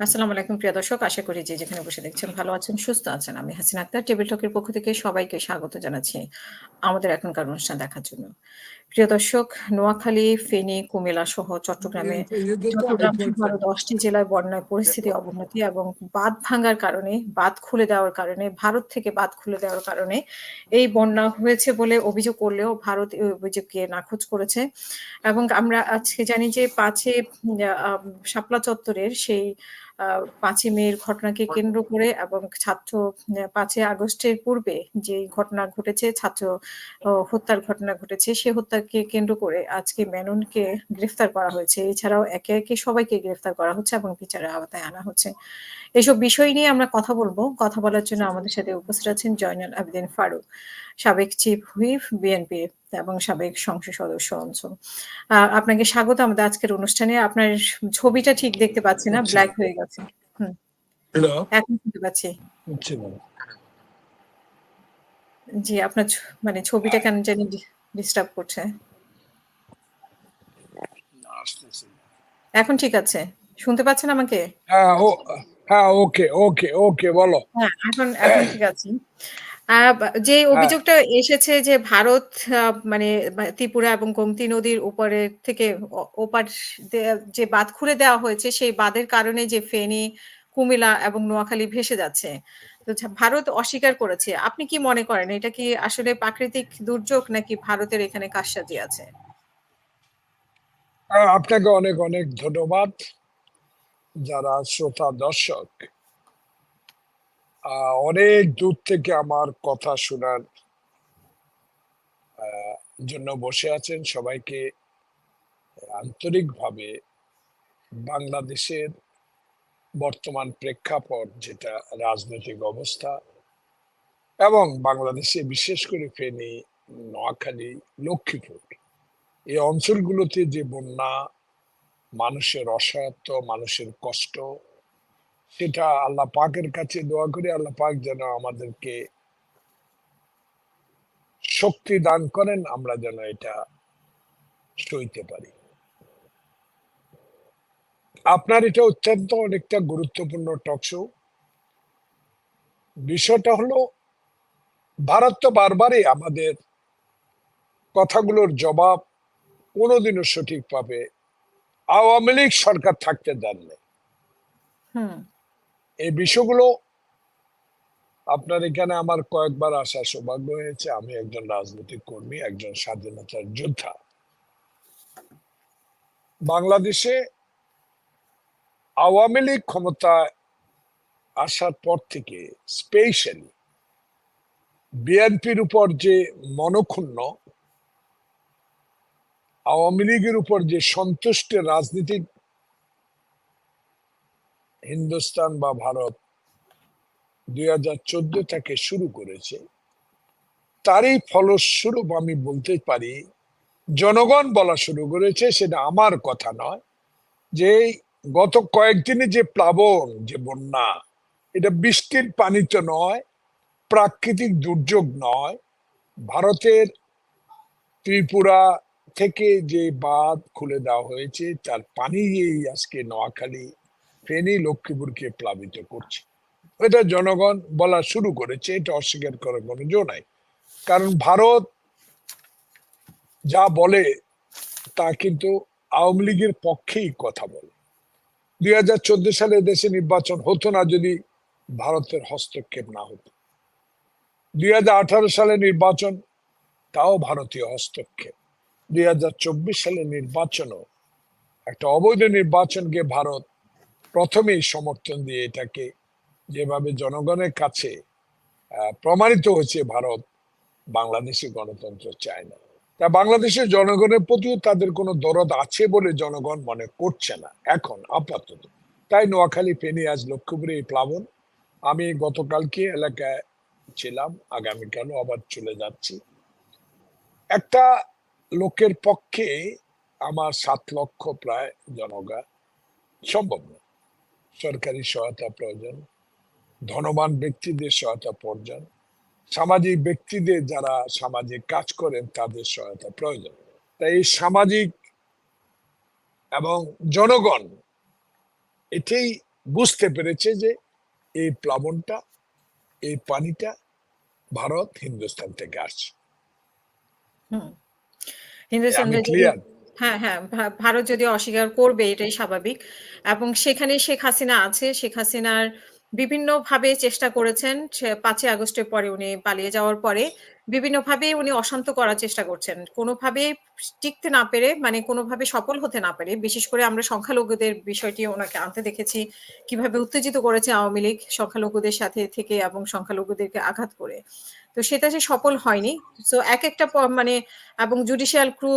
আসসালামু আলাইকুম প্রিয় দর্শক। আশা করি যে যেখানে বসে দেখছেন ভালো আছেন, সুস্থ আছেন। আমি হাসিনা আক্তার টেবিল টকের পক্ষ থেকে সবাইকে স্বাগত জানাচ্ছি আমাদের এখনকার অনুষ্ঠান দেখার জন্য। প্রিয় দর্শক, নোয়াখালী, ফেনী, কুমিল্লা সহ চট্টগ্রামে চট্টগ্রাম আরও ১০ জেলায় বন্যার পরিস্থিতি অবনতি এবং বাঁধ ভাঙ্গার কারণে, বাঁধ খুলে দেওয়ার কারণে, ভারত থেকে বাঁধ খুলে দেওয়ার কারণে এই বন্যা হয়েছে বলে অভিযোগ করলেও ভারত এই অভিযোগকে নাকচ করেছে। এবং আমরা আজকে জানি যে ৫ এ শাপলা চত্বরের সেই আ ৫ ই ঘটনাকে কেন্দ্র করে এবং ছাত্র ৫ ই আগস্টের পূর্বে যে ঘটনা ঘটেছে, ছাত্র হত্যার ঘটনা ঘটেছে, সে হত্যাকে কেন্দ্র করে আজকে মেননকে গ্রেফতার করা হয়েছে। এছাড়াও একে, একে সবাইকে গ্রেফতার করা হচ্ছে এবং বিচারের আওতায় আনা হচ্ছে। এসব বিষয় নিয়ে আমরা কথা বলব কথা বলার জন্য আমাদের সাথে উপস্থিত আছেন জয়নাল আবেদীন ফারুক, সাবেক চিফ হুইপ বিএনপি এবং সাবেক সংসদ সদস্য অঞ্চল। আপনাকে স্বাগত আমাদের আজকের অনুষ্ঠানে। আপনার ছবিটা ঠিক দেখতে পাচ্ছি না, আচ্ছা। ব্ল্যাক হয়ে গেছে। এখন শুনতে পাচ্ছি। জি, আপনার মানে ছবিটা কেন জানি ডিস্টার্ব করছে। এখন ঠিক আছে। শুনতে পাচ্ছেন আমাকে? হ্যাঁ, ও হ্যাঁ, ওকে, ওকে, ওকে বলো। হ্যাঁ, এখন এখন ঠিক আছে। যে হ্যাঁ। অভিযোগটা এসেছে যে ভারত মানে ত্রিপুরা এবং গোমতী নদীর ওপারের থেকে ওপার যে বাঁধ খুলে দেওয়া হয়েছে, সেই বাঁধের কারণে যে ফেনী, কুমিলা এবং নোয়াখালী ভেসে যাচ্ছে। তো ভারত অস্বীকার করেছে। আপনি কি মনে করেন এটা কি আসলে প্রাকৃতিক দুর্যোগ নাকি ভারতের এখানে কারসাজি আছে? আপনাকে অনেক, অনেক ধন্যবাদ। যারা শ্রোতা দর্শক অনেক দূর থেকে আমার কথা শোনার জন্য বসে আছেন। সবাইকে আন্তরিকভাবে বাংলাদেশের বর্তমান প্রেক্ষাপট যেটা রাজনৈতিক অবস্থা এবং বাংলাদেশে বিশেষ করে ফেনী, নোয়াখালী, লক্ষ্মীপুর এই অঞ্চলগুলোতে যে বন্যা, মানুষের অসহায়ত্ব, মানুষের কষ্ট সেটা আল্লাহ পাকের কাছে দোয়া করি আল্লাহ পাক যেন আমাদেরকে শক্তি দান করেন, আমরা যেন এটা সইতে পারি। আপনার এটা অত্যন্ত অনেকটা গুরুত্বপূর্ণ টক শো। বিষয়টা হলো, ভারত তো বারবারই আমাদের কথাগুলোর জবাব কোনোদিনও সঠিকভাবে আওয়ামী লীগ সরকার থাকতে। হুম। এই বিষয়গুলো আপনার এখানে আমার কয়েকবার আসার সৌভাগ্য হয়েছে। আমি একজন রাজনৈতিক কর্মী, একজন স্বাধীনতার যোদ্ধা। বাংলাদেশে আওয়ামী লীগ ক্ষমতায় আসার পর থেকে স্পেশালি বিএনপির উপর যে মনক্ষুণ্ণ আওয়ামী লীগের উপর যে সন্তুষ্টের রাজনীতিক হিন্দুস্তান বা ভারত ২০১৪ থেকে শুরু করেছে, তারই ফলস্বরূপ আমি বলতে পারি, জনগণ বলা শুরু করেছে সেটা আমার কথা নয়, যে গত কয়েকদিনে যে প্লাবন, যে বন্যা, এটা বৃষ্টির পানি তো নয়, প্রাকৃতিক দুর্যোগ নয়, ভারতের ত্রিপুরা থেকে যে বাঁধ খুলে দেওয়া হয়েছে, তার পানি আজকে নোয়াখালী ফেনী লক্ষ্মীপুরকে প্লাবিত করছে। এটা জনগণ বলা শুরু করেছে, এটা অস্বীকার করার কোনো জো নাই। কারণ ভারত যা বলে, তা কিন্তু আওয়ামী লীগের পক্ষেই কথা বলে। দুই হাজার চোদ্দ সালে দেশে নির্বাচন হতো না যদি ভারতের হস্তক্ষেপ না হতো। দুই হাজার আঠারো সালে নির্বাচন, তাও ভারতীয় হস্তক্ষেপ। দুই হাজার চব্বিশ সালে নির্বাচনও একটা অবৈধ নির্বাচনকে ভারত প্রথমেই সমর্থন দিয়ে এটাকে যেভাবে জনগণের কাছে প্রমাণিত হয়েছে ভারত বাংলাদেশে গণতন্ত্র চায় না। তা বাংলাদেশের জনগণের প্রতিও তাদের কোনো দরদ আছে বলে জনগণ মনে করছে না, এখন আপাতত। তাই নোয়াখালী ফেনী আজ লক্ষ্মীপুরে এই প্লাবন। আমি গতকালকে এলাকায় ছিলাম, আগামীকালও আবার চলে যাচ্ছি। একটা লোকের পক্ষে আমার সাত লক্ষ প্রায় জনগা সম্ভব না। সরকারি সহায়তা প্রয়োজন ধনবান ব্যক্তিদের সহায়তা প্রয়োজন সামাজিক ব্যক্তিদের যারা সামাজিক কাজ করেন তাদের সহায়তা প্রয়োজন। তাই এই সামাজিক এবং জনগণ এটাই বুঝতে পেরেছে যে এই প্লাবনটা এই পানিটা ভারত হিন্দুস্তান থেকে আসছে। হুম। হিন্দুস্তান হ্যাঁ, হ্যাঁ। ভারত যদি অস্বীকার করবে এটাই স্বাভাবিক। এবং সেখানে শেখ হাসিনা আছে। শেখ হাসিনার বিভিন্নভাবে চেষ্টা করেছেন। ৫ আগস্টের পরে উনি পালিয়ে যাওয়ার পরে বিভিন্নভাবে উনি অশান্ত করার চেষ্টা করছেন। কোনোভাবে টিকতে না পেরে মানে কোনোভাবে সফল হতে না পেরে বিশেষ করে আমরা সংখ্যালঘুদের বিষয়টি ওনাকে আনতে দেখেছি। কীভাবে উত্তেজিত করেছে আওয়ামী লীগ সংখ্যালঘুদের সাথে থেকে এবং সংখ্যালঘুদেরকে আঘাত করে। তো সেটা সে সফল হয়নি। সো একেকটা প মানে এবং জুডিশিয়াল ক্রু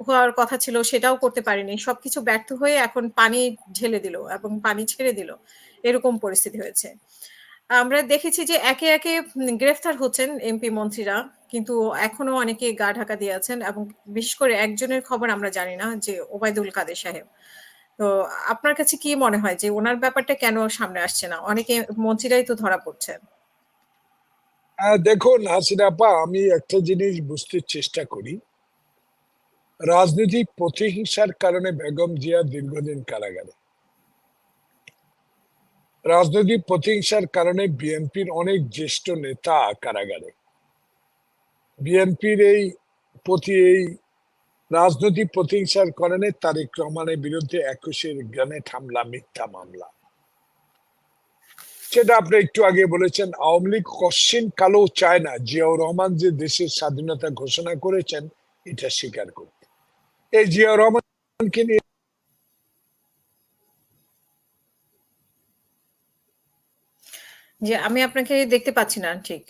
হওয়ার কথা ছিল সেটাও করতে পারেনি। সবকিছু ব্যর্থ হয়ে এখন পানি ঢেলে দিল এবং পানি ছেড়ে দিল। এরকম পরিস্থিতি হয়েছে। আমরা দেখেছি যে একে, একে গ্রেফতার হচ্ছেন এমপি মন্ত্রীরা। কিন্তু এখনও অনেকে গা ঢাকা দিয়ে আছেন এবং বিশেষ করে একজনের খবর আমরা জানি না যে ওবায়দুল কাদের সাহেব। তো আপনার কাছে কি মনে হয় যে ওনার ব্যাপারটা কেন সামনে আসছে না? অনেকে মন্ত্রীরাই তো ধরা পড়ছেন। দেখুন হাসিনা আপা আমি একটা জিনিস বুঝতে চেষ্টা করি। রাজনৈতিক প্রতিহিংসার কারণে বেগম জিয়া দীর্ঘদিন কারাগারে। রাজনৈতিক প্রতিহিংসার কারণে বিএনপির অনেক জ্যেষ্ঠ নেতা কারাগারে। বিএনপির এই প্রতি, এই রাজনৈতিক প্রতিহিংসার কারণে তারেক রহমানের বিরুদ্ধে ২১ এর গ্রেনেড হামলা, মিথ্যা মামলা। সেটা আপনি একটু আগে বলেছেন, আওয়ামী লীগ কশ্চিন কালো চায় না জিয়াউর রহমান যে দেশের স্বাধীনতা ঘোষণা করেছেন, এটা স্বীকার করতে। এই জিয়াউর রহমানকে নিয়ে আমি আপনাকে দেখতে পাচ্ছি না ঠিক।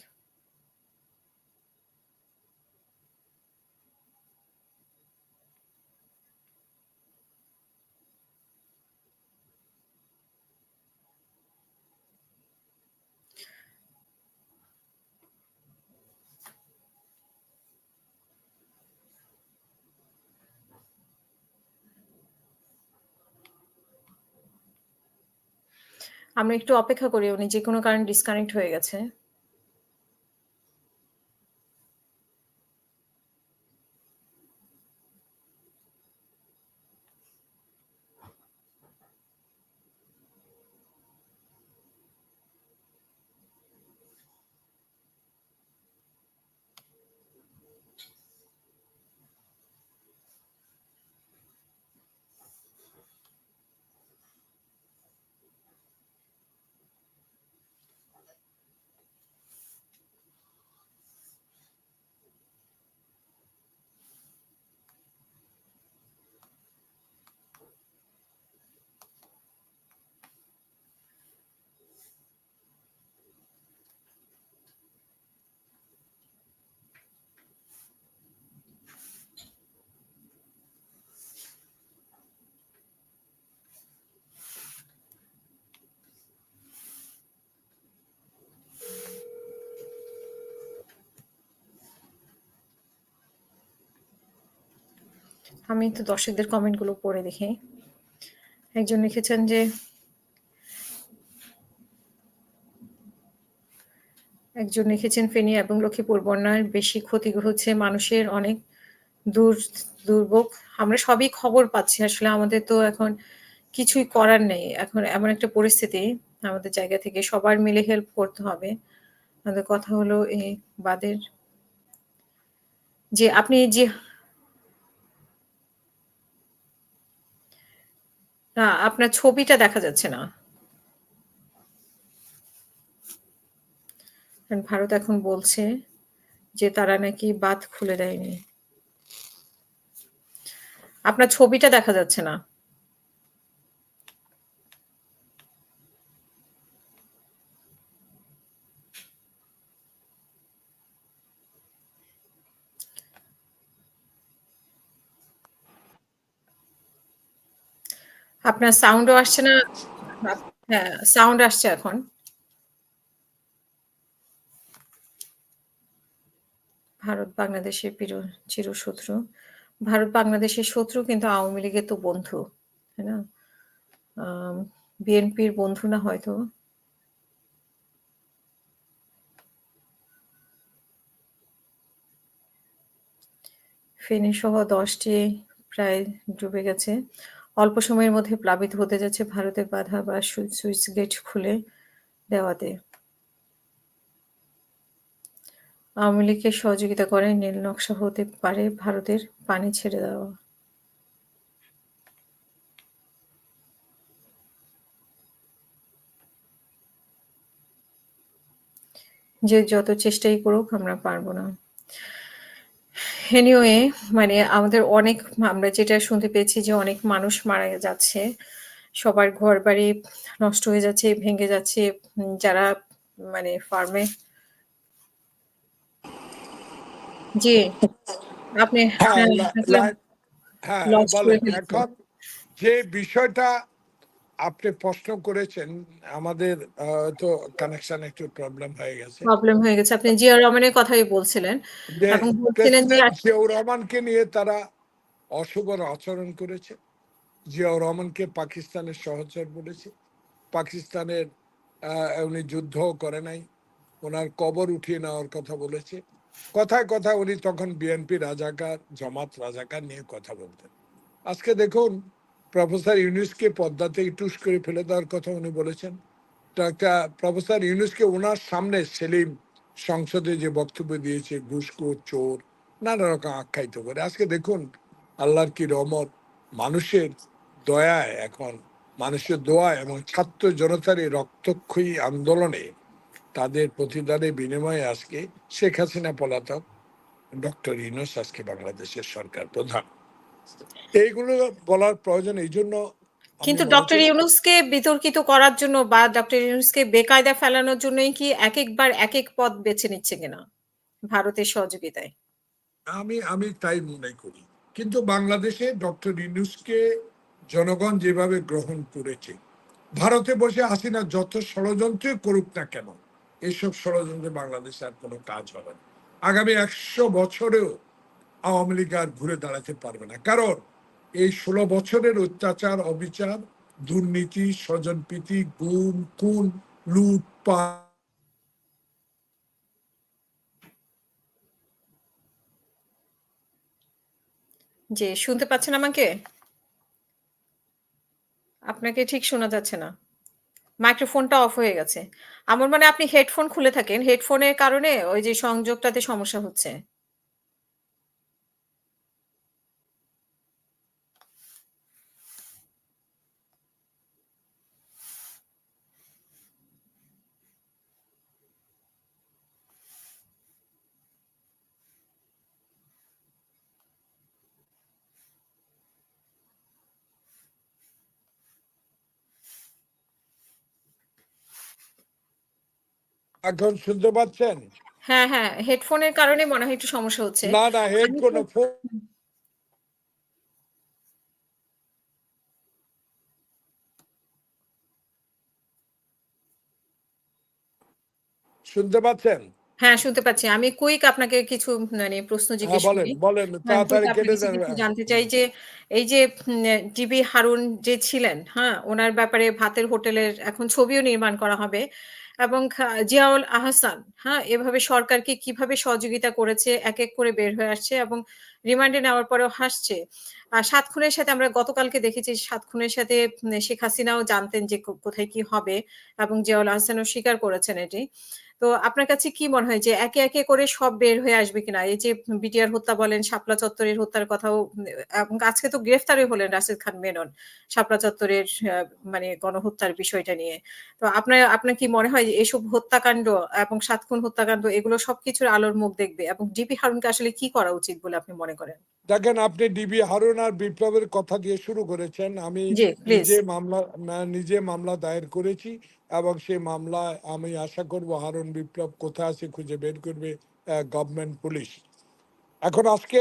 আমরা একটু অপেক্ষা করি। উনি যে কোনো কারণে ডিসকানেক্ট হয়ে গেছে। আমি একটু দর্শকদের কমেন্টগুলো পড়ে দেখি। একজন লিখেছেন যে, একজন লিখেছেন, ফেনী এবং লক্ষ্মীপুর বন্যার বেশি ক্ষতি হচ্ছে মানুষের অনেক দূর, দুর্ভোগ। আমরা সবই খবর পাচ্ছি। আসলে আমাদের তো এখন কিছুই করার নেই। এখন এমন একটা পরিস্থিতি আমাদের জায়গা থেকে সবার মিলে হেল্প করতে হবে। আমাদের কথা হলো এই বাদের যে আপনি যে না, আপনার ছবিটা দেখা যাচ্ছে না। ভারত এখন বলছে যে তারা নাকি বাদ খুলে দেয়নি। আপনার ছবিটা দেখা যাচ্ছে না। আপনার সাউন্ডও আসছে না। হ্যাঁ, সাউন্ড আসছে এখন। ভারত বাংলাদেশের পিরো চিরশত্রু। ভারত বাংলাদেশের শত্রু কিন্তু আওয়ামী লীগের তো বন্ধু। তাই না? বিএনপির বন্ধু না হয়তো। ফেনী সহ ১০ টি প্রায় ডুবে গেছে। অল্প সময়ের মধ্যে প্লাবিত হতে যাচ্ছে ভারতের বাধা বা সুইচ গেট খুলে দেওয়াতে। আওয়ামী লীগকে সহযোগিতা করে নীল নকশা হতে পারে ভারতের পানি ছেড়ে দেওয়া। যে যত চেষ্টাই করুক, আমরা পারব না। এনিওয়ে মানে আমাদের অনেক আমরা যেটা শুনতে পেয়েছি যে অনেক মানুষ মারা যাচ্ছে। সবার ঘর বাড়ি নষ্ট হয়ে যাচ্ছে ভেঙে যাচ্ছে। যারা মানে ফার্মে জি আপনি হ্যাঁ হ্যাঁ, হ্যাঁ এখন যে বিষয়টা আপনি প্রশ্ন করেছেন আমাদের তো কানেকশন একটু প্রবলেম হয়ে গেছে। প্রবলেম হয়ে গেছে। আপনি জিয়া রহমানের কথাই বলছিলেন এবং বলছিলেন যে জিয়াউর রহমানকে নিয়ে তারা অশুভ আচরণ করেছে। জিয়াউর রহমানকে পাকিস্তানের সহচর বলেছে। পাকিস্তানের উনি যুদ্ধ করে নাই। ওনার কবর উঠিয়ে নেওয়ার কথা বলেছে। কথায় কথায় উনি তখন বিএনপি রাজাকার জমাত রাজাকার নিয়ে কথা বলতেন। আজকে দেখুন প্রফেসর ইউনুসকে পদ্মাতে টুস করে ফেলে দেওয়ার কথা উনি বলেছেন। ডাক্তার, প্রফেসর ইউনুসকে ওনার সামনে সেলিম সংসদে যে বক্তব্য দিয়েছে, ঘুষখোর, চোর, নানা রকম আখ্যায়িত করে। আজকে দেখুন আল্লাহর কি রহমত, মানুষের দয়ায় এখন, মানুষের দোয়া এবং ছাত্র জনতার এই রক্তক্ষয়ী আন্দোলনে তাদের প্রতিদানের বিনিময়ে আজকে শেখ হাসিনা পলাতক ডক্টর ইউনুস, আজকে বাংলাদেশের সরকার প্রধান। এইগুলো বলার প্রয়োজন এই জন্য কিন্তু ডক্টর ইউনুসকে বিতর্কিত করার জন্য বা ডক্টর ইউনুসকে বেকায়দা ফেলানোর জন্যই কি এক একবার এক এক পথ বেছে নিচ্ছে কিনা ভারতের সহযোগিতায়? আমি আমি তাই মনে করি। কিন্তু বাংলাদেশে ডক্টর ইউনুসকে জনগণ যেভাবে গ্রহণ করেছে ভারতে বসে হাসিনা যত ষড়যন্ত্র করুক না কেন এইসব ষড়যন্ত্রে বাংলাদেশে আর কোনো কাজ হবে না। আগামী একশো বছরেও আওয়ামী লীগ আর ঘুরে দাঁড়াতে পারবে না। কারণ এই ষোলো বছরের অত্যাচার, অবিচার, দুর্নীতি, স্বজনপ্রীতি, গুম, খুন, লুটপাট যে শুনতে পাচ্ছেন আমাকে? আপনাকে ঠিক শোনা যাচ্ছে না। মাইক্রোফোনটা অফ হয়ে গেছে। আমার মানে আপনি হেডফোন খুলে থাকেন। হেডফোনের কারণে ওই যে সংযোগটাতে সমস্যা হচ্ছে। এখন শুনতে পাচ্ছেন? হ্যাঁ হ্যাঁ হেডফোনের কারণে মনে হয় একটু সমস্যা হচ্ছে। না না হেডফোন ফোন শুনতে পাচ্ছেন? হ্যাঁ শুনতে পাচ্ছি। আমি কুইক আপনাকে কিছু মানে প্রশ্ন হ্যাঁ জিজ্ঞেস করি। বলেন হ্যাঁ, তাড়াতাড়ি কেটে কাছে জানতে চাই যে এই যে ডিবি হারুন যে ছিলেন হ্যাঁ ওনার ব্যাপারে ভাতের হোটেলের এখন ছবিও নির্মাণ করা হবে এবং জিয়াউল আহসান হ্যাঁ এভাবে সরকারকে কীভাবে সহযোগিতা করেছে এক এক করে বের হয়ে আসছে এবং রিমান্ডে নেওয়ার পরেও হাসছে। আর সাত খুনের সাথে আমরা গতকালকে দেখেছি সাত খুনের সাথে শেখ হাসিনাও জানতেন যে কোথায় কি হবে এবং জিয়াউল আহসানও স্বীকার করেছেন এটি। তো আপনার কাছে কি মনে হয় যে একে একে করে সব বের হয়ে আসবে কিনা? এই যে বিটিআর হত্যা বলেন, শাপলা চত্বরের হত্যার কথাও আজকে তো গ্রেফতারই হলেন রাশেদ খান মেনন, শাপলা চত্বরের মানে গণহত্যার বিষয়টা নিয়ে। তো আপনার আপনার কি মনে হয় এসব হত্যাকাণ্ড এবং সাতক্ষণ হত্যাকাণ্ড, এগুলো সবকিছুর আলোর মুখ দেখবে এবং ডিপি হারুনকে আসলে কি করা উচিত বলে আপনি মনে করেন? দেখেন আপনি ডিবি হারুন আর বিপ্লবের কথা দিয়ে শুরু করেছেন। আমি নিজে মামলা নিজে মামলা দায়ের করেছি এবং সেই মামলায় আমি আশা করব হারুন বিপ্লব কোথায় আছে খুঁজে বের করবে গভর্নমেন্ট পুলিশ এখন আজকে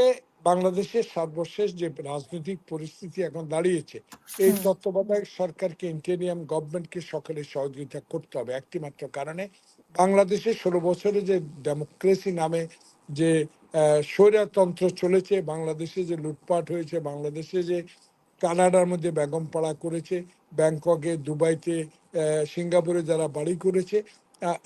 বাংলাদেশের সর্বশেষ যে রাজনৈতিক পরিস্থিতি এখন দাঁড়িয়েছে এই। তত্ত্বাবধায়ক সরকারকে ইন্টেরিয়াম গভর্নমেন্টকে সকলে সহযোগিতা করতে হবে একটি মাত্র কারণে বাংলাদেশে ষোলো বছরে যে ডেমোক্রেসি নামে যে স্বৈরতন্ত্র চলেছে, বাংলাদেশে যে লুটপাট হয়েছে, বাংলাদেশে যে কানাডার মধ্যে বেগম পাড়া করেছে, ব্যাংককে, দুবাইতে সিঙ্গাপুরে যারা বাড়ি করেছে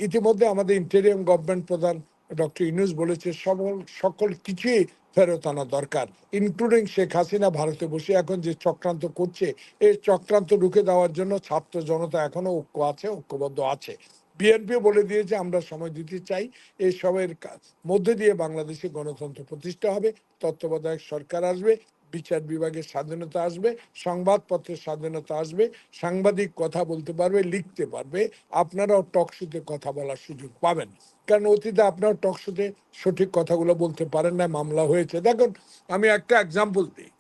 ইতিমধ্যে আমাদের ইন্টেরিয়াম গভর্নমেন্ট প্রধান ডক্টর ইনুস বলেছে, সকল সকল কিছুই ফেরত আনা দরকার, ইনক্লুডিং শেখ হাসিনা ভারতে বসে এখন যে চক্রান্ত করছে, এই চক্রান্ত রুখে দেওয়ার জন্য ছাত্র জনতা এখনও ঐক্য আছে, ঐক্যবদ্ধ আছে। বিএনপি বলে দিয়েছে আমরা সময় দিতে চাই। এই সময়ের কা- মধ্যে দিয়ে বাংলাদেশে গণতন্ত্র প্রতিষ্ঠা হবে। তত্ত্বাবধায়ক সরকার আসবে বিচার বিভাগের স্বাধীনতা আসবে সংবাদপত্রের স্বাধীনতা আসবে সাংবাদিক কথা বলতে পারবে লিখতে পারবে। আপনারাও টকশুতে কথা বলার সুযোগ পাবেন। কারণ অতীতে আপনার টকশুতে সঠিক কথাগুলো বলতে পারেন না মামলা হয়েছে। দেখুন আমি একটা এক্সাম্পল দিই।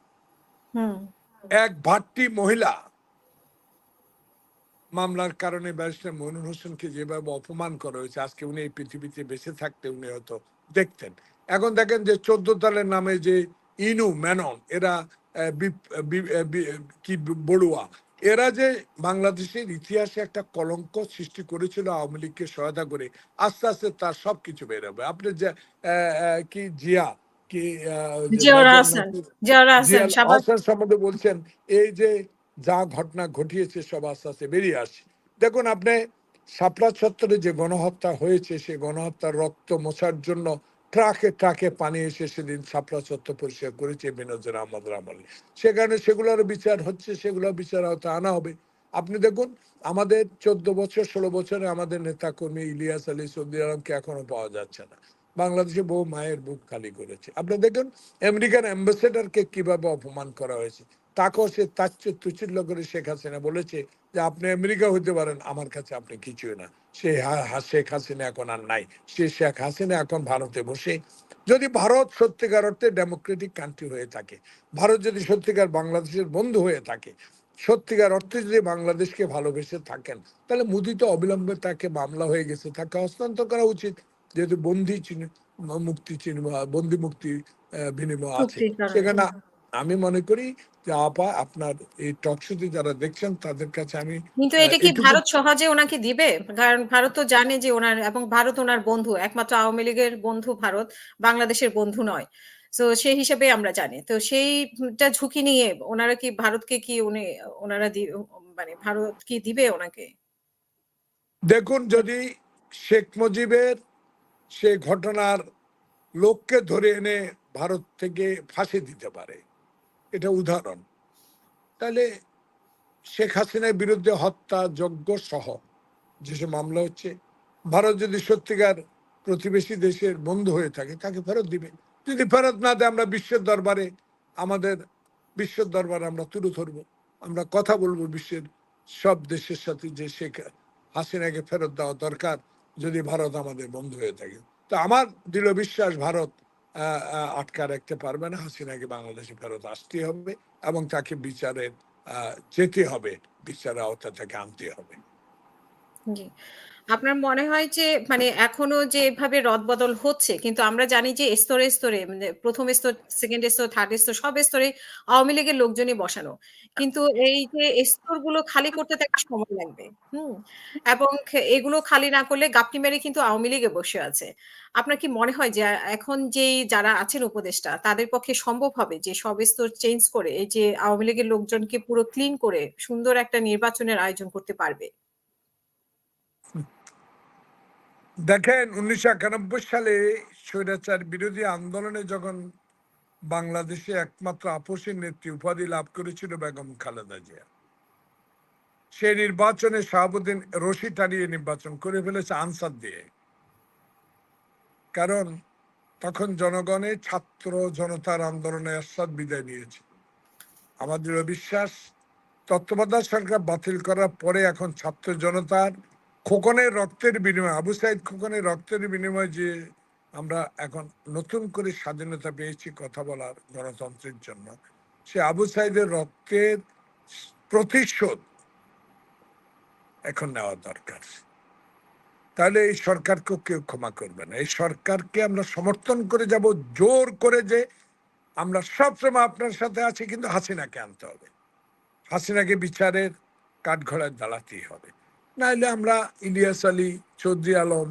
হুম। এক ভাট্টি মহিলা মামলার কারণে ব্যারিস্টার মইনুল হোসেনকে যেভাবে অপমান করা হয়েছে আজকে উনি এই পৃথিবীতে বেঁচে থাকতে উনি হয়তো দেখতেন। এখন দেখেন যে চোদ্দ তালের নামে যে ইনু মেনন এরা কি বড়ুয়া এরা যে বাংলাদেশের ইতিহাসে একটা কলঙ্ক সৃষ্টি করেছিল আওয়ামী লীগকে সহায়তা করে আস্তে আস্তে তার সবকিছু বেরোবে আপনি যে কি জিয়া কি সম্বন্ধে বলছেন এই যে যা ঘটনা ঘটিয়েছে সব আস্তে আস্তে বেরিয়ে আসছে। দেখুন, আপনি শাপলা চত্বরে যে গণহত্যা হয়েছে, সেই গণহত্যার রক্ত মোছার জন্য ট্রাকে ট্রাকে পানি এসে সেদিন শাপলা চত্বর পরিষ্কার করেছে বেনজর আহমদ আমলে সে কারণে সেগুলোর বিচার হচ্ছে সেগুলো বিচার হয়তো আনা হবে। আপনি দেখুন, আমাদের চোদ্দ বছর, ষোলো বছরে আমাদের নেতা কর্মী ইলিয়াস আলী সৌদি আলমকে এখনও পাওয়া যাচ্ছে না। বাংলাদেশে বহু মায়ের বুক খালি করেছে। আপনি দেখুন, আমেরিকান অ্যাম্বাসেডারকে কীভাবে অপমান করা হয়েছে। তাকেও সে তাচ্ছ তুচ্ছিল্য করে শেখ হাসিনা বলেছে যে আপনি আমেরিকা হতে পারেন আমার কাছে আপনি কিছুই না। সে শেখ হাসিনা এখন আর নাই। সে শেখ হাসিনা এখন ভারতে বসে। যদি ভারত সত্যিকার অর্থে ডেমোক্রেটিক কান্ট্রি হয়ে থাকে ভারত যদি সত্যিকার বাংলাদেশের বন্ধু হয়ে থাকে সত্যিকার অর্থে যদি বাংলাদেশকে ভালোবেসে থাকেন তাহলে মোদি তো অবিলম্বে তাকে মামলা হয়ে গেছে। তাকে হস্তান্তর করা উচিত। যেহেতু বন্দি চিহ্ন- মুক্তি চিহ্ন বন্দি মুক্তি বিনিময় আছে। সেখানে আমি মনে করি যে আপা আপনার এই টকশুতে যারা দেখছেন তাদের কাছে আমি কিন্তু এটা কি ভারত সহজে ওনাকে দিবে? কারণ ভারত তো জানে যে ওনার এবং ভারত ওনার বন্ধু একমাত্র আওয়ামী লীগের বন্ধু ভারত বাংলাদেশের বন্ধু নয়। তো সেই হিসেবে আমরা জানি। তো সেইটা ঝুঁকি নিয়ে ওনারা কি ভারতকে কি উনি ওনারা মানে ভারত কি দিবে ওনাকে? দেখুন যদি শেখ মুজিবের সে ঘটনার লোককে ধরে এনে ভারত থেকে ফাঁসি দিতে পারে এটা উদাহরণ। তাহলে শেখ হাসিনার বিরুদ্ধে হত্যা, যজ্ঞ সহ যেসব মামলা হচ্ছে, ভারত যদি সত্যিকার প্রতিবেশী দেশের বন্ধু হয়ে থাকে, তাকে ফেরত দিবে। যদি ফেরত না দেয়, আমরা বিশ্বের দরবারে, আমাদের বিশ্বের দরবারে আমরা তুলে ধরবো। আমরা কথা বলব বিশ্বের সব দেশের সাথে যে শেখ হাসিনাকে ফেরত দেওয়া দরকার, যদি ভারত আমাদের বন্ধু হয়ে থাকে। তো আমার দৃঢ় বিশ্বাস, ভারত আটকা রাখতে পারবে না। হাসিনাকে বাংলাদেশে ফেরত আসতে হবে এবং তাকে বিচারের যেতে হবে। বিচারের আওতা থেকে আনতে হবে। জি। আপনার মনে হয় যে মানে এখনও যেভাবে রদবদল হচ্ছে, কিন্তু আমরা জানি যে স্তরে স্তরে মানে প্রথম স্তর সেকেন্ড স্তর থার্ড স্তর, সব স্তরে আওয়ামী লীগের লোকজনই বসানো। কিন্তু এই যে স্তরগুলো খালি করতে তো একটা সময় লাগবে, হুম? এবং এগুলো খালি না করলে গাপটি মেরে কিন্তু আওয়ামী লীগে বসে আছে। আপনার কি মনে হয় যে এখন যেই যারা আছেন উপদেষ্টা, তাদের পক্ষে সম্ভব হবে যে সব স্তর চেঞ্জ করে এই যে আওয়ামী লীগের লোকজনকে পুরো ক্লিন করে সুন্দর একটা নির্বাচনের আয়োজন করতে পারবে? দেখেন, উনিশশো একানব্বই সালে স্বৈরাচার বিরোধী আন্দোলনে যখন বাংলাদেশে একমাত্র আপসী নেত্রী উপাধি লাভ করেছিল বেগম খালেদা জিয়া সেই নির্বাচনে শাহাবুদ্দিন রশি টানিয়ে নির্বাচন করে ফেলেছে আনসার দিয়ে। কারণ তখন জনগণে ছাত্র জনতার আন্দোলনে আশ্বাদ বিদায় নিয়েছে। আমাদের বিশ্বাস তত্ত্বাবধায়ক সরকার বাতিল করার পরে এখন ছাত্র জনতার খোকনের রক্তের বিনিময়ে, আবু সাইদ খোকনের রক্তের বিনিময়ে যে আমরা এখন নতুন করে স্বাধীনতা পেয়েছি কথা বলার গণতন্ত্রের জন্য, সে আবু সাইদের রক্তের প্রতিশোধ এখন নেওয়া দরকার। তাহলে এই সরকারকে কেউ ক্ষমা করবে না। এই সরকারকে আমরা সমর্থন করে যাব, জোর করে যে আমরা সবসময় আপনার সাথে আছি, কিন্তু হাসিনাকে আনতে হবে। হাসিনাকে বিচারের কাঠঘোড়ায় দাঁড়াতেই হবে। নাইলে আমরা ইলিয়াস আলী, চৌধুরী আলম,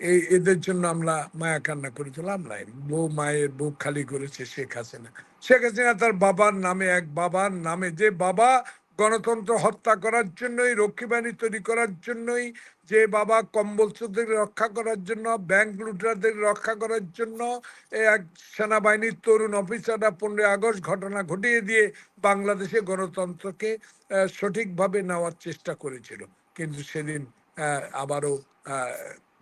এই এদের জন্য আমরা মায়া কান্না করে। তুলাম নাই বউ মায়ের বুক খালি করেছে শেখ হাসিনা। শেখ হাসিনা তার বাবার নামে, এক বাবার নামে, যে বাবা গণতন্ত্র হত্যা করার জন্যই, রক্ষী বাহিনী তৈরি করার জন্যই, যে বাবা কম্বলচোরদের রক্ষা করার জন্য, ব্যাংক লুটারদের রক্ষা করার জন্য এক সেনাবাহিনীর তরুণ অফিসাররা পনেরোই আগস্ট ঘটনা ঘটিয়ে দিয়ে বাংলাদেশে গণতন্ত্রকে সঠিকভাবে নেওয়ার চেষ্টা করেছিল। কিন্তু সেদিন আবারও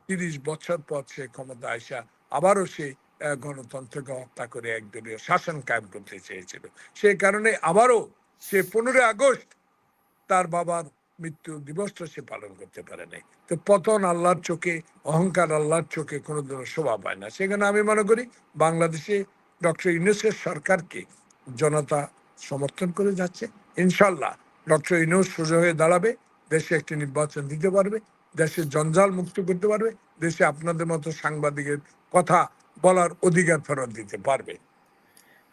তিরিশ বছর পর সে ক্ষমতা আসা আবারও সে আহ, গণতন্ত্রকে হত্যা করে একদলীয় শাসন কায়েম করতে চেয়েছিল। সেই কারণে আবারও সে পনেরোই আগস্ট তার বাবার মৃত্যু দিবসটা সে পালন করতে পারে নাই। তো পতন আল্লাহর চোখে অহংকার আল্লাহর চোখে কোনোদিনও শোভা পায় না। সেখানে আমি মনে করি বাংলাদেশে ডক্টর ইউনুসের সরকারকে জনতা সমর্থন করে যাচ্ছে। ইনশাল্লাহ ডক্টর ইউনুস সোজা হয়ে দাঁড়াবে। দেশে একটি নির্বাচন দিতে পারবে, দেশে জঞ্জাল মুক্ত করতে পারবে, দেশে আপনাদের মতো সাংবাদিকের কথা বলার অধিকার ফেরত দিতে পারবে।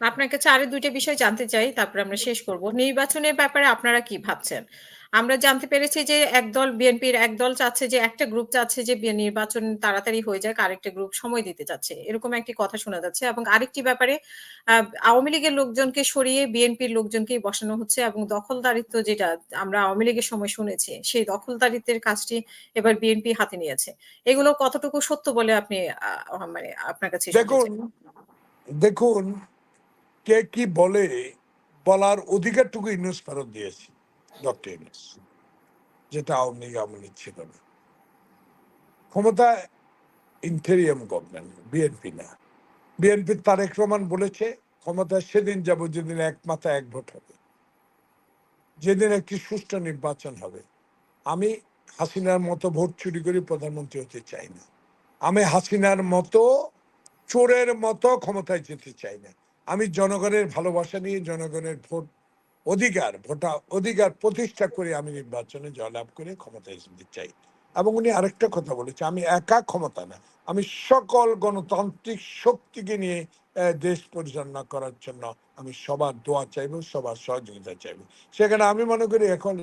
আপনার কাছে আরও দুইটা বিষয় জানতে চাই, তারপরে আমরা শেষ করব। নির্বাচনের ব্যাপারে আপনারা কি ভাবছেন? আমরা জানতে পেরেছি যে একদল বিএনপির একদল চাচ্ছে যে একটা গ্রুপ চাচ্ছে যে নির্বাচন তাড়াতাড়ি হয়ে যাক আরেকটা গ্রুপ সময় দিতে চাচ্ছে। এরকম একটি কথা শোনা যাচ্ছে এবং আরেকটি ব্যাপারে আওয়ামী লীগের লোকজনকে সরিয়ে বিএনপির লোকজনকেই বসানো হচ্ছে এবং দখলদারিত্ব যেটা আমরা আওয়ামী লীগের সময় শুনেছি সেই দখলদারিত্বের কাজটি এবার বিএনপি হাতে নিয়েছে। এগুলো কতটুকু সত্য বলে আপনি মানে আপনার কাছে দেখুন দেখুন কে কি বলে বলার অধিকারটুকু ইউনুস ফেরত দিয়েছে। ডক্টর যেটা আওয়ামী লীগ আওয়ামী লীগ ছিল না। ক্ষমতা ইন্টেরিয়াম গভর্নমেন্ট বিএনপি না। বিএনপির তারেক রহমান বলেছে, ক্ষমতা সেদিন যাব যেদিন এক মাথা এক ভোট হবে। যেদিন একটি সুষ্ঠু নির্বাচন হবে। আমি হাসিনার মতো ভোট চুরি করে প্রধানমন্ত্রী হতে চাই না। আমি হাসিনার মতো চোরের মতো ক্ষমতায় যেতে চাই না। আমি জনগণের ভালোবাসা নিয়ে জনগণের ভোট অধিকার, ভোটা অধিকার প্রতিষ্ঠা করে আমি নির্বাচনে জয়লাভ করে ক্ষমতায় যেতে চাই। এবং উনি আরেকটা কথা বলেছে, আমি একা ক্ষমতা না, আমি সকল গণতান্ত্রিক শক্তিকে নিয়ে দেশ পরিচালনা করার জন্য আমি সবার দোয়া চাইব, সবার সহযোগিতা চাইব। সেখানে আমি মনে করি এখন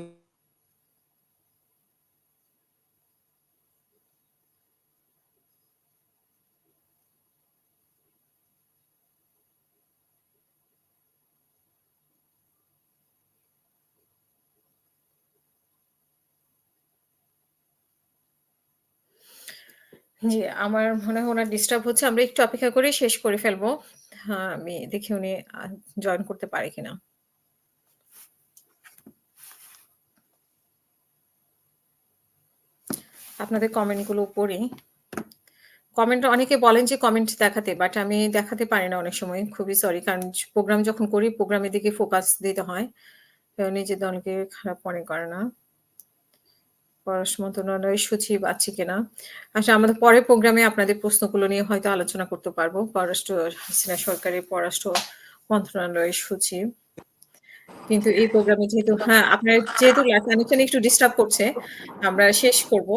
জি, আমার মনে হয় উনার ডিস্টার্ব হচ্ছে। আমরা একটু অপেক্ষা করে শেষ করে ফেলব। হ্যাঁ, আমি দেখি উনি জয়েন করতে পারে কিনা। আপনাদের কমেন্টগুলো পড়ি। কমেন্ট অনেকে বলেন যে কমেন্ট দেখাতে, বাট আমি দেখাতে পারি না অনেক সময়। খুবই সরি। কারণ প্রোগ্রাম যখন করি প্রোগ্রামের দিকে ফোকাস দিতে হয়। নিজের দলকে খারাপ মনে করে না। পররাষ্ট্র মন্ত্রণালয়ের সচিব আছে কিনা? আচ্ছা আমাদের পরের প্রোগ্রামে আপনাদের প্রশ্নগুলো নিয়ে হয়তো আলোচনা করতে পারব। পররাষ্ট্র হাসিনা সরকারের পররাষ্ট্র মন্ত্রণালয়ের সচিব। কিন্তু এই প্রোগ্রামে যেহেতু হ্যাঁ, আপনার যেহেতু কানেকশন একটু ডিস্টার্ব করছে, আমরা শেষ করব।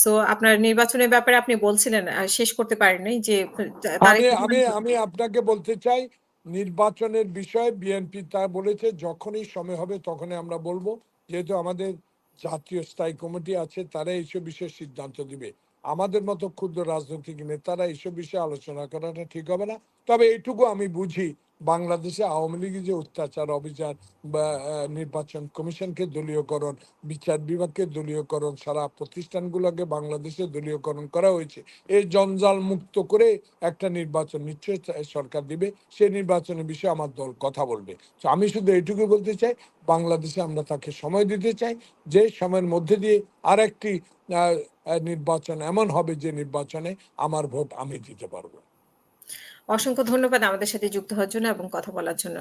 সো আপনার নির্বাচনের ব্যাপারে আপনি বলছিলেন শেষ করতে পারেননি যে আমি আমি আপনাকে বলতে চাই নির্বাচনের বিষয়ে বিএনপি তা বলেছে যখনই সময় হবে তখনই আমরা বলব যেহেতু আমাদের জাতীয় স্থায়ী কমিটি আছে, তারা এইসব বিষয়ে সিদ্ধান্ত দিবে। আমাদের মতো ক্ষুদ্র রাজনৈতিক নেতারা এইসব বিষয়ে আলোচনা করাটা ঠিক হবে না। তবে এইটুকু আমি বুঝি বাংলাদেশে আওয়ামী লীগের যে অত্যাচার অবিচার বা নির্বাচন কমিশনকে দলীয়করণ বিচার বিভাগকে দলীয়করণ সারা প্রতিষ্ঠানগুলোকে বাংলাদেশে দলীয়করণ করা হয়েছে। এই জঞ্জাল মুক্ত করে একটা নির্বাচন নিশ্চয়ই সরকার দিবে সেই নির্বাচনের বিষয়ে আমার দল কথা বলবে। তো আমি শুধু এইটুকু বলতে চাই বাংলাদেশে আমরা তাকে সময় দিতে চাই যে সময়ের মধ্যে দিয়ে আহ, আহ, নির্বাচন এমন হবে যে নির্বাচনে আমার ভোট আমি দিতে পারব। অসংখ্য ধন্যবাদ আমাদের সাথে যুক্ত হওয়ার জন্য এবং কথা বলার জন্য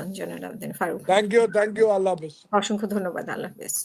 Abedin Faruk. Thank you thank you আল্লাহ হাফেজ অসংখ্য ধন্যবাদ। আল্লাহ হাফেজ।